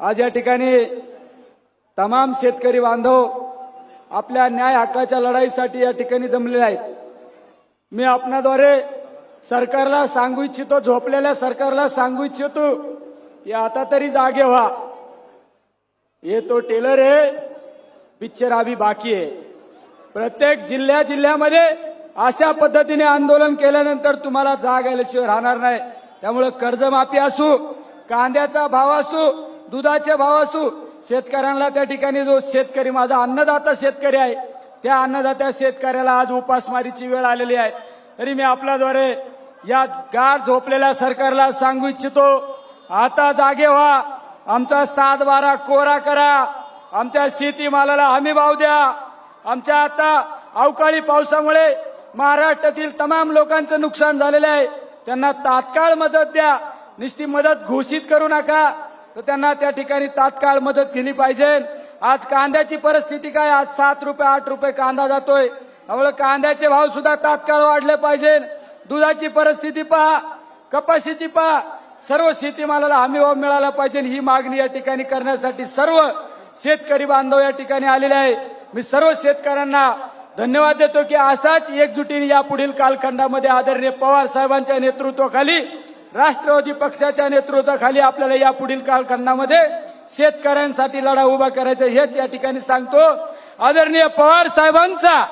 आज या ठिकाणी तमाम शेतकरी बांधव आपल्या न्याय हक्काच्या लढाईसाठी या ठिकाणी जमलेले आहेत. मी आपणाद्वारे सरकारला सांगू इच्छितो झोपलेल्या सरकारला सांगू इच्छितो की आता तरी जागे व्हा. ये तो टेलर आहे पिक्चर अभी बाकी आहे. प्रत्येक जिल्ह्या जिल्ह्यामध्ये अशा पद्धतीने आंदोलन केल्यानंतर तुम्हाला जाग आल्याशिवाय राहणार नाही. त्यामुळे कर्जमाफी असू कांद्याचा भाव असू दुधाचे भाव असू शेतकऱ्यांना त्या ठिकाणी जो शेतकरी माझा अन्नदाता शेतकरी आहे त्या अन्नदात्या शेतकऱ्याला आज उपासमारीची वेळ आलेली आहे. तरी मी आपल्याद्वारे या गार झोपलेल्या सरकारला सांगू इच्छितो आता जागे व्हा आमचा सात बारा कोरा करा आमच्या शेतीमालाला हमी भाव द्या. आमच्या आता अवकाळी पावसामुळे महाराष्ट्रातील तमाम लोकांचं नुकसान झालेलं आहे. त्यांना तात्काळ मदत द्या. नुसती मदत घोषित करू नका. तर त्यांना त्या ठिकाणी तात्काळ मदत केली पाहिजे. आज कांद्याची परिस्थिती काय? आज सात रुपये आठ रुपये कांदा जातोय. त्यामुळे कांद्याचे भाव सुद्धा तात्काळ वाढले पाहिजे. दुधाची परिस्थिती पहा कपाशीची पहा. सर्व शेतीमालाला हमी भाव मिळाला पाहिजे ही मागणी या ठिकाणी करण्यासाठी सर्व शेतकरी बांधव या ठिकाणी आलेले आहे. मी सर्व शेतकऱ्यांना धन्यवाद देतो की असाच एकजुटीने या पुढील कालखंडामध्ये आदरणीय पवार साहेबांच्या नेतृत्वाखाली राष्ट्रवादी पक्षाच्या नेतृत्वाखाली आपल्याला या पुढील कालखंडामध्ये शेतकऱ्यांसाठी लढा उभा करायचा हेच या ठिकाणी सांगतो. आदरणीय पवार साहेबांचा